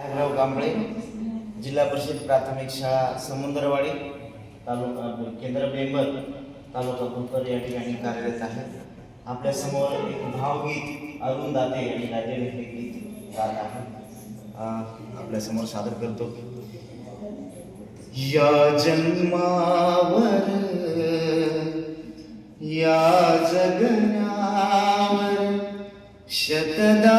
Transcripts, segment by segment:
साहेबराव कांबळे जिल्हा परिषद प्राथमिक शाळा समुद्रवाडी तालुका केंद्र बेंबर तालुका भोकर या ठिकाणी कार्यरत आहेत आपल्यासमोर एक भावगीत अरुण दाते आणि राजेश हे गीत गात आहे. आपल्यासमोर सादर करतो. या जन्मावर या जगण्यावर शतदा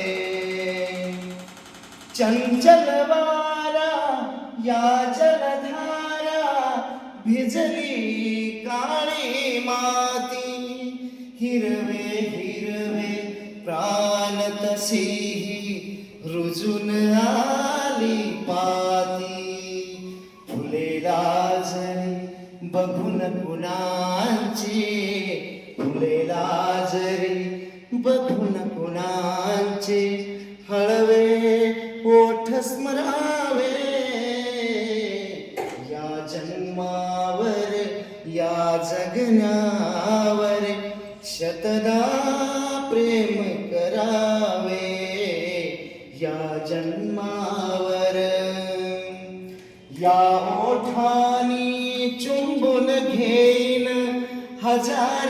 चंचल वारा या जलधारा भिजली काळी माती. हिरवे हिरवे प्राण तशीही रुजून आली पाती. फुले लाजरी बघून कुणाची? फुले लाजरी बघून कुणा स्मरावे या जन्मावर या जगण्यावर शतदा प्रेम करावे। या जन्मावर या ओठानी चुंबून घेईन हजार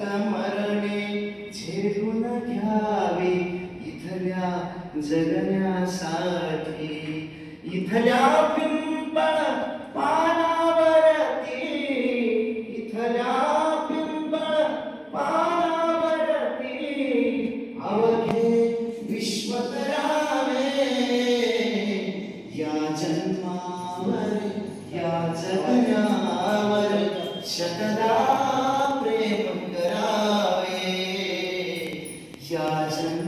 अनंत मरणे झेलून घ्यावी इथल्या जगण्यासाठी इथल्या पिंपळ पानावरती इथल्या पिंपळ पानावरती अवघे विश्व करावे या जन्मावर या जगण्यावर 家珍。